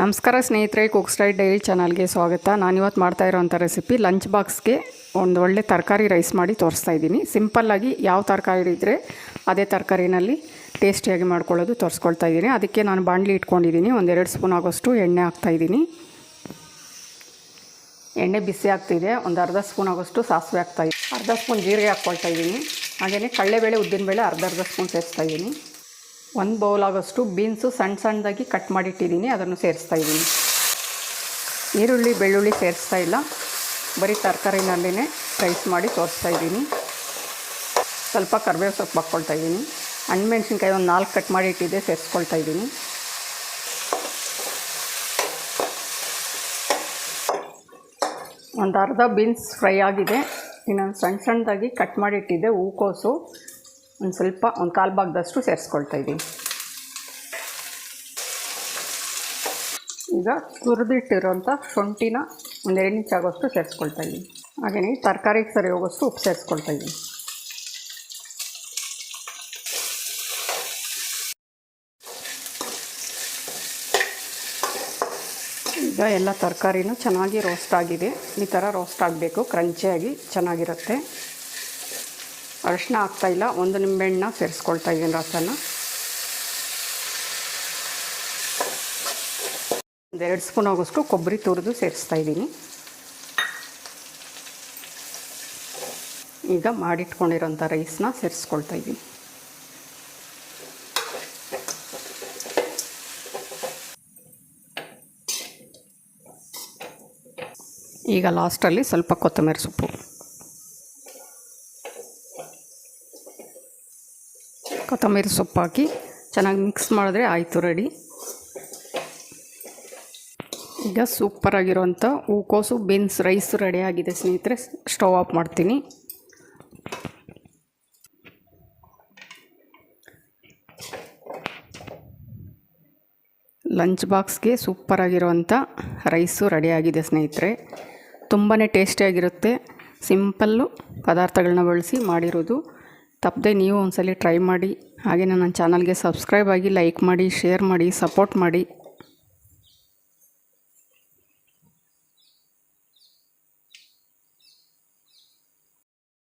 ನಮಸ್ಕಾರ ಸ್ನೇಹಿತರೆ cook straight dairy ಚಾನಲ್ಗೆ ಸ್ವಾಗತ. ನಾನಿವತ್ತು ಮಾಡ್ತಾ ಇರೋವಂಥ ರೆಸಿಪಿ ಲಂಚ್ ಬಾಕ್ಸ್ಗೆ ಒಂದು ಒಳ್ಳೆ ತರಕಾರಿ ರೈಸ್ ಮಾಡಿ ತೋರಿಸ್ತಾ ಇದ್ದೀನಿ. ಸಿಂಪಲ್ಲಾಗಿ ಯಾವ ತರಕಾರಿ ಇದ್ದರೆ ಅದೇ ತರಕಾರಿನಲ್ಲಿ ಟೇಸ್ಟಿಯಾಗಿ ಮಾಡ್ಕೊಳ್ಳೋದು ತೋರಿಸ್ಕೊಳ್ತಾ ಇದ್ದೀನಿ. ಅದಕ್ಕೆ ನಾನು ಬಾಣಲಿ ಇಟ್ಕೊಂಡಿದ್ದೀನಿ. ಒಂದೆರಡು ಸ್ಪೂನ್ ಆಗೋಷ್ಟು ಎಣ್ಣೆ ಹಾಕ್ತಾಯಿದ್ದೀನಿ ಎಣ್ಣೆ ಬಿಸಿ ಆಗ್ತಿದೆ. ಒಂದು ಅರ್ಧ ಸ್ಪೂನ್ ಆಗೋಷ್ಟು ಸಾಸಿವೆ ಹಾಕ್ತಾಯಿದ್ದೀನಿ ಅರ್ಧ ಸ್ಪೂನ್ ಜೀರಿಗೆ ಹಾಕ್ಕೊಳ್ತಾ ಇದ್ದೀನಿ. ಹಾಗೆಯೇ ಉದ್ದಿನ ಉದ್ದಿನಬೇಳೆ ಅರ್ಧ ಅರ್ಧ ಸ್ಪೂನ್ ಸೇರಿಸ್ತಾ ಇದ್ದೀನಿ. ಒಂದು ಬೌಲ್ ಆಗೋಷ್ಟು ಬೀನ್ಸು ಸಣ್ಣ ಸಣ್ಣದಾಗಿ ಕಟ್ ಮಾಡಿಟ್ಟಿದ್ದೀನಿ, ಅದನ್ನು ಸೇರಿಸ್ತಾ ಇದ್ದೀನಿ. ಈರುಳ್ಳಿ, ಬೆಳ್ಳುಳ್ಳಿ ಸೇರಿಸ್ತಾ ಇಲ್ಲ. ಬರೀ ತರಕಾರಿನಲ್ಲೇ ರೈಸ್ ಮಾಡಿ ತೋರಿಸ್ತಾ ಇದ್ದೀನಿ. ಸ್ವಲ್ಪ ಕರಿಬೇವು ಸೊಪ್ಪು ಹಾಕ್ಕೊಳ್ತಾ ಇದ್ದೀನಿ. ಹಣ್ಣುಮೆಣ್ಸಿನ್ಕಾಯಿ ಒಂದು ನಾಲ್ಕು ಕಟ್ ಮಾಡಿ ಇಟ್ಟಿದ್ದೆ, ಸೇರಿಸ್ಕೊಳ್ತಾ ಇದ್ದೀನಿ. ಒಂದು ಅರ್ಧ ಬೀನ್ಸ್ ಫ್ರೈ ಆಗಿದೆ. ಇನ್ನೊಂದು ಸಣ್ಣ ಸಣ್ಣದಾಗಿ ಕಟ್ ಮಾಡಿಟ್ಟಿದ್ದೆ ಹೂಕೋಸು. ಒಂದು ಸ್ವಲ್ಪ ಒಂದು ಕಾಲು ಭಾಗದಷ್ಟು ಸೇರಿಸ್ಕೊಳ್ತಾ ಇದ್ದೀನಿ ಈಗ ತುರಿದಿಟ್ಟಿರೋಂಥ ಶುಂಠಿನ ಒಂದು ಎರಡು ಇಂಚ್ ಆಗೋಷ್ಟು ಸೇರಿಸ್ಕೊಳ್ತಾ ಇದ್ದೀನಿ ಹಾಗೆಯೇ ತರಕಾರಿಗೆ ಸರಿ ಹೋಗೋಷ್ಟು ಉಪ್ಪು ಸೇರಿಸ್ಕೊಳ್ತಾ ಇದ್ದೀನಿ ಈಗ ಎಲ್ಲ ತರಕಾರಿನೂ ಚೆನ್ನಾಗಿ ರೋಸ್ಟ್ ಆಗಿದೆ. ಈ ಥರ ರೋಸ್ಟ್ ಆಗಬೇಕು ಕ್ರಂಚಿಯಾಗಿ ಚೆನ್ನಾಗಿರುತ್ತೆ. ಅರಿಶಿನ ಹಾಕ್ತಾಯಿಲ್ಲ ಒಂದು ನಿಂಬೆಹಣ್ಣ ಸೇರಿಸ್ಕೊಳ್ತಾ ಇದ್ದೀನಿ ರಸನ. ಒಂದೆರಡು ಸ್ಪೂನ್ ಆಗೋಷ್ಟು ಕೊಬ್ಬರಿ ತುರಿದು ಸೇರಿಸ್ತಾ ಇದ್ದೀನಿ. ಈಗ ಮಾಡಿಟ್ಕೊಂಡಿರೋಂಥ ರೈಸ್ನ ಸೇರಿಸ್ಕೊಳ್ತಾ ಇದ್ದೀನಿ. ಈಗ ಲಾಸ್ಟಲ್ಲಿ ಸ್ವಲ್ಪ ಕೊತ್ತಂಬರಿ ಸೊಪ್ಪು. ಕೊತ್ತಂಬರಿ ಸೊಪ್ಪು ಹಾಕಿ ಚೆನ್ನಾಗಿ ಮಿಕ್ಸ್ ಮಾಡಿದ್ರೆ ಆಯಿತು, ರೆಡಿ. ಈಗ ಸೂಪರಾಗಿರೋಂಥ ಹೂಕೋಸು ಬೀನ್ಸ್ ರೈಸ್ ರೆಡಿ ಆಗಿದೆ ಸ್ನೇಹಿತರೆ. ಸ್ಟವ್ ಆಫ್ ಮಾಡ್ತೀನಿ. ಲಂಚ್ ಬಾಕ್ಸ್ಗೆ ಸೂಪರಾಗಿರುವಂಥ ರೈಸು ರೆಡಿಯಾಗಿದೆ ಸ್ನೇಹಿತರೆ. ತುಂಬಾ ಟೇಸ್ಟಿಯಾಗಿರುತ್ತೆ ಸಿಂಪಲ್ಲು ಪದಾರ್ಥಗಳನ್ನ ಬಳಸಿ ಮಾಡಿರೋದು. ತಪ್ಪದೆ ನೀವು ಒಂದ್ಸಲಿ ಟ್ರೈ ಮಾಡಿ. ಹಾಗೆ ನನ್ನ ಚಾನಲ್ಗೆ ಸಬ್ಸ್ಕ್ರೈಬ್ ಆಗಿ ಲೈಕ್ ಮಾಡಿ ಶೇರ್ ಮಾಡಿ ಸಪೋರ್ಟ್ ಮಾಡಿ.